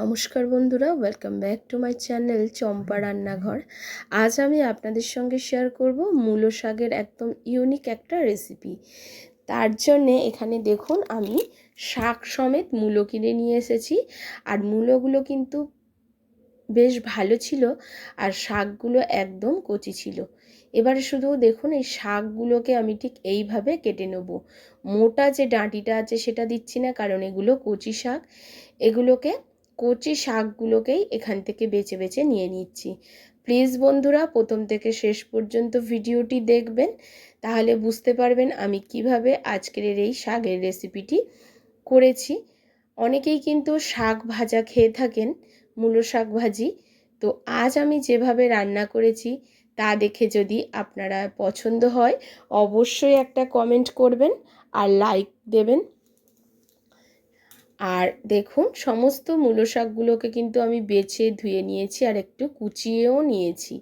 নমস্কার বন্ধুরা welcome back to my channel Champa রান্নাঘর। আজ আমি আপনাদের সঙ্গে শেয়ার করব মূলো শাকের একদম ইউনিক একটা রেসিপি তার জন্যে এখানে দেখুন, আমি শাক সমেত মূলো কিনে নিয়ে এসেছি। আর মূলোগুলো কিন্তু বেশ ভালো ছিল, আর শাকগুলো একদম কচি ছিল। এবারে শুধু দেখুন, এই শাকগুলোকে আমি ঠিক এইভাবে কেটে নেব। মোটা যে ডাঁটিটা আছে সেটা দিচ্ছি না, কারণ এগুলো কচি শাক। এগুলোকে কচি শাকগুলোকেই এখান থেকে বেছে বেছে নিয়ে নিচ্ছি। প্লিজ বন্ধুরা, প্রথম থেকে শেষ পর্যন্ত ভিডিওটি দেখবেন। তাহলে বুঝতে পারবেন আমি কীভাবে আজকের এই শাকের রেসিপিটি করেছি। অনেকেই কিন্তু শাক ভাজা খেয়ে থাকেন, মূলো শাক ভাজি। তো আজ আমি যেভাবে রান্না করেছি তা দেখে যদি আপনারা পছন্দ হয়, অবশ্যই একটা কমেন্ট করবেন আর লাইক দেবেন। আর দেখুন, সমস্ত মূলো শাকগুলোকে কিন্তু আমি বেছে ধুয়ে নিয়েছি আর একটু কুচিয়েও নিয়েছি।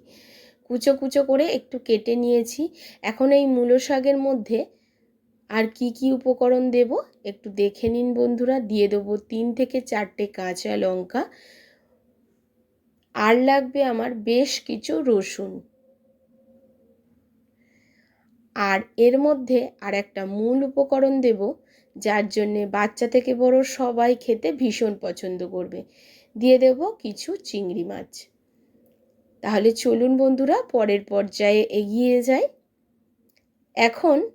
কুচো কুচো করে একটু কেটে নিয়েছি। এখন এই মূলো শাকের মধ্যে আর কি কি উপকরণ দেব একটু দেখে নিন বন্ধুরা। দিয়ে দেবো তিন থেকে চারটে কাঁচা লঙ্কা। আর লাগবে আমার বেশ কিছু রসুন। আর এর মধ্যে আর একটা মূল উপকরণ দেব যার জন্যে বাচ্চা থেকে বড় সবাই খেতে ভীষণ পছন্দ করবে। দিয়ে দেব কিছু চিংড়ি মাছ। তাহলে চলুন বন্ধুরা, পরের পর্যায়ে এগিয়ে যাই। এখন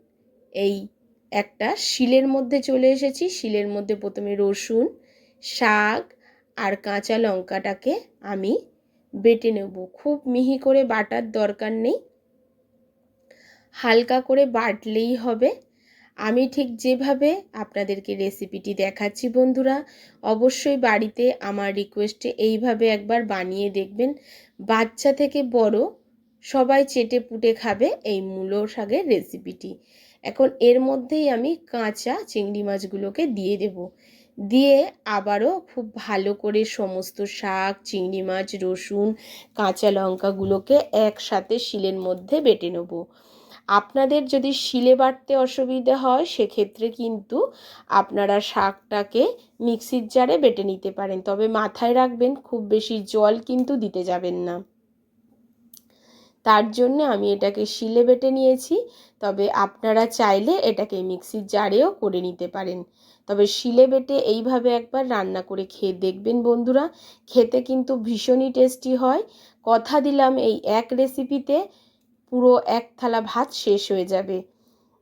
এই একটা শিলের মধ্যে চলে এসেছি। শিলের মধ্যে প্রথমে রসুন, শাক আর কাঁচা লঙ্কাটাকে আমি বেটে নেব। খুব মিহি করে বাটার দরকার নেই। হালকা করে বাটলেই হবে। আমি ঠিক যেভাবে আপনাদেরকে রেসিপিটি দেখাচ্ছি বন্ধুরা, অবশ্যই বাড়িতে আমার রিকোয়েস্টে এইভাবে একবার বানিয়ে দেখবেন। বাচ্চা থেকে বড় সবাই চেটে পুটে খাবে এই মূলো শাকের রেসিপিটি এখন এর মধ্যেই আমি কাঁচা চিংড়ি মাছগুলোকে দিয়ে দেব। দিয়ে আবারও খুব ভালো করে সমস্ত শাক, চিংড়ি মাছ, রসুন, কাঁচা লঙ্কাগুলোকে একসাথে শিলের মধ্যে বেটে নেব। আপনাদের যদি শিলে বাটতে অসুবিধে হয়, সেক্ষেত্রে কিন্তু আপনারা শাকটাকে মিক্সির জারে বেটে নিতে পারেন। তবে মাথায় রাখবেন, খুব বেশি জল কিন্তু দিতে যাবেন না। তার জন্য আমি এটাকে শিলে বেটে নিয়েছি। তবে আপনারা চাইলে এটাকে মিক্সির জারেও করে নিতে পারেন। তবে শিলে বেটে এইভাবে একবার রান্না করে খেয়ে দেখবেন বন্ধুরা। খেতে কিন্তু ভীষণই টেস্টি হয়। কথা দিলাম এই এক রেসিপিতে পুরো এক থালা ভাত শেষ হয়ে যাবে।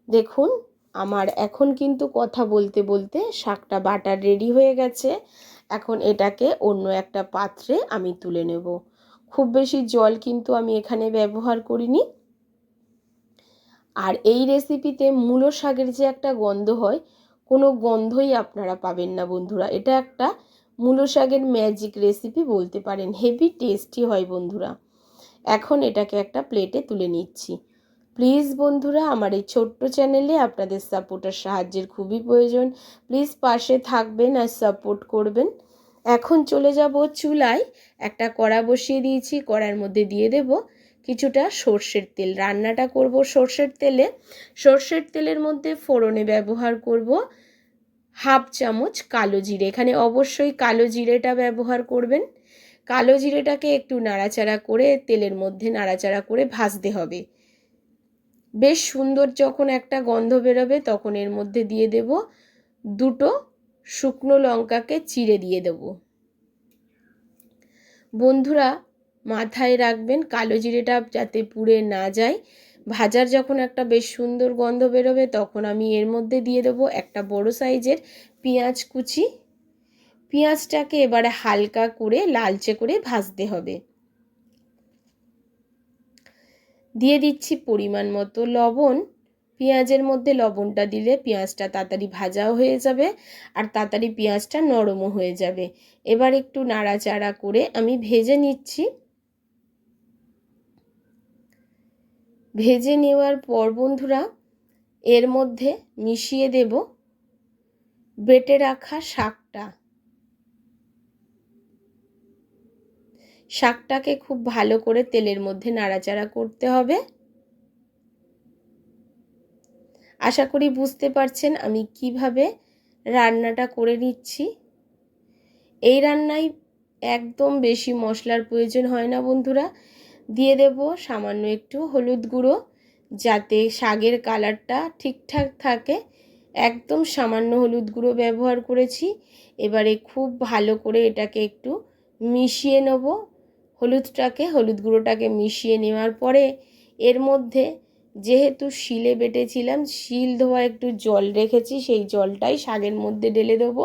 দেখুন, আমার এখন কিন্তু কথা বলতে বলতে শাকটা বাটার রেডি হয়ে গেছে। এখন এটাকে অন্য একটা পাত্রে আমি তুলে নেব। খুব বেশি জল কিন্তু আমি এখানে ব্যবহার করিনি। আর এই রেসিপিতে মূলো শাকের যে একটা গন্ধ হয়, কোনো গন্ধই আপনারা পাবেন না বন্ধুরা। এটা একটা মূলো শাকের ম্যাজিক রেসিপি বলতে পারেন। হেভি টেস্টি হয় বন্ধুরা। এখন এটাকে একটা প্লেটে তুলে নিচ্ছি। প্লিজ বন্ধুরা, আমার এই ছোট্ট চ্যানেলে আপনাদের সাপোর্টার সাহায্যের খুবই প্রয়োজন। প্লিজ পাশে থাকবেন আর সাপোর্ট করবেন। এখন চলে যাব চুলায়। একটা কড়া বসিয়ে দিয়েছি, কড়ার মধ্যে দিয়ে দেব কিছুটা সর্ষের তেল। রান্নাটা করব সর্ষের তেলে। সর্ষের তেলের মধ্যে ফোড়নে ব্যবহার করব হাফ চামচ কালো জিরে। এখানে অবশ্যই কালো জিরেটা ব্যবহার করবেন। কালো জিরেটাকে একটু নাড়াচাড়া করে তেলের মধ্যে নাড়াচাড়া করে ভাজতে হবে। বেশ সুন্দর যখন একটা গন্ধ বেরোবে তখন এর মধ্যে দিয়ে দেব দুটো শুকনো লঙ্কাকে চিড়ে দিয়ে দেব। বন্ধুরা, মাথায় রাখবেন কালো জিরেটা যাতে পুড়ে না যায়। ভাজার যখন একটা বেশ সুন্দর গন্ধ বেরোবে তখন আমি এর মধ্যে দিয়ে দেবো একটা বড় সাইজের পেঁয়াজ কুচি। পেঁয়াজটাকে এবারে হালকা করে লালচে করে ভাজতে হবে। দিয়ে দিচ্ছি পরিমাণ মতো লবণ। পেঁয়াজের মধ্যে লবণটা দিলে পেঁয়াজটা তাড়াতাড়ি ভাজাও হয়ে যাবে আর তাড়াতাড়ি পেঁয়াজটা নরমও হয়ে যাবে। এবার একটু নাড়াচাড়া করে আমি ভেজে নিচ্ছি। ভেজে নেওয়ার পর বন্ধুরা, এর মধ্যে মিশিয়ে দেব। বেটে রাখা শাকটা শাকটাকে খুব ভালো করে তেলের মধ্যে নাড়াচাড়া করতে হবে। আশা করি বুঝতে পারছেন আমি কীভাবে রান্নাটা করে নিচ্ছি। এই রান্নায় একদম বেশি মশলার প্রয়োজন হয় না বন্ধুরা। দিয়ে দেব সামান্য একটু হলুদ গুঁড়ো যাতে শাকের কালারটা ঠিকঠাক থাকে। একদম সামান্য হলুদ গুঁড়ো ব্যবহার করেছি। এবারে খুব ভালো করে এটাকে একটু মিশিয়ে নেব। হলুদটাকে, হলুদ গুঁড়োটাকে মিশিয়ে নেওয়ার পরে এর মধ্যে যেহেতু শিলে বেটেছিলাম, শিল ধোয়া একটু জল রেখেছি, সেই জলটাই শাকের মধ্যে ঢেলে দেবো।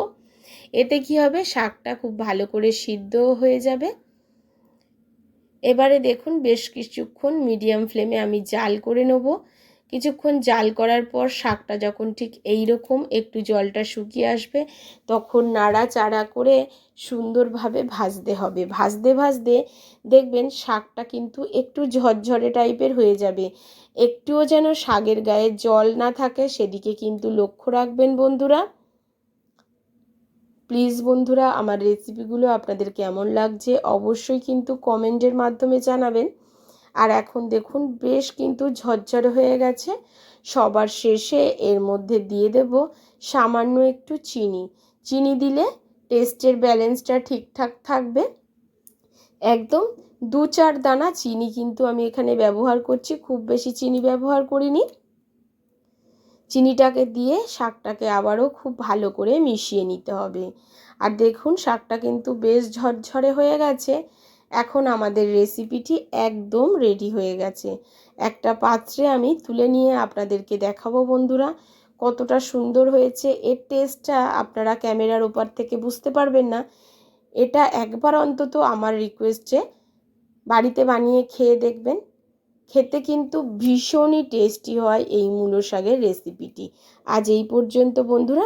এতে কি হবে? শাকটা খুব ভালো করে সিদ্ধ হয়ে যাবে। এবারে দেখুন, বেশ কিছুক্ষণ মিডিয়াম ফ্লেমে আমি জাল করে নেব। কিছুক্ষণ জাল করার পর শাকটা যখন ঠিক এই রকম একটু জলটা শুকিয়ে আসবে, তখন নাড়া চাড়া করে সুন্দরভাবে ভাজতে হবে। ভাজতে ভাজতে দেখবেন শাকটা কিন্তু একটু ঝরঝরে টাইপের হয়ে যাবে। একটুও যেন শাকের গায়ে জল না থাকে সেদিকে কিন্তু লক্ষ্য রাখবেন বন্ধুরা। প্লিজ বন্ধুরা, আমার রেসিপিগুলো আপনাদের কেমন লাগছে অবশ্যই কিন্তু কমেন্টের মাধ্যমে জানাবেন। আর এখন দেখুন বেশ কিন্তু ঝরঝর হয়ে গেছে। সবার শেষে এর মধ্যে দিয়ে দেব সামান্য একটু চিনি। চিনি দিলে টেস্টের ব্যালেন্সটা ঠিকঠাক থাকবে। একদম দু চার দানা চিনি কিন্তু আমি এখানে ব্যবহার করছি, খুব বেশি চিনি ব্যবহার করিনি। চিনিটাকে দিয়ে শাকটাকে আবারও খুব ভালো করে মিশিয়ে নিতে হবে। আর দেখুন শাকটা কিন্তু বেশ ঝরঝরে হয়ে গেছে। এখন আমাদের রেসিপিটি একদম রেডি হয়ে গেছে। একটা পাত্রে আমি তুলে নিয়ে আপনাদেরকে দেখাবো বন্ধুরা, কতটা সুন্দর হয়েছে। এর টেস্টটা আপনারা ক্যামেরার ওপার থেকে বুঝতে পারবেন না। এটা একবার অন্তত আমার রিকোয়েস্টে বাড়িতে বানিয়ে খেয়ে দেখবেন। খেতে কিন্তু ভীষণই টেস্টি হয় এই মূলো শাকের রেসিপিটি আজ এই পর্যন্ত বন্ধুরা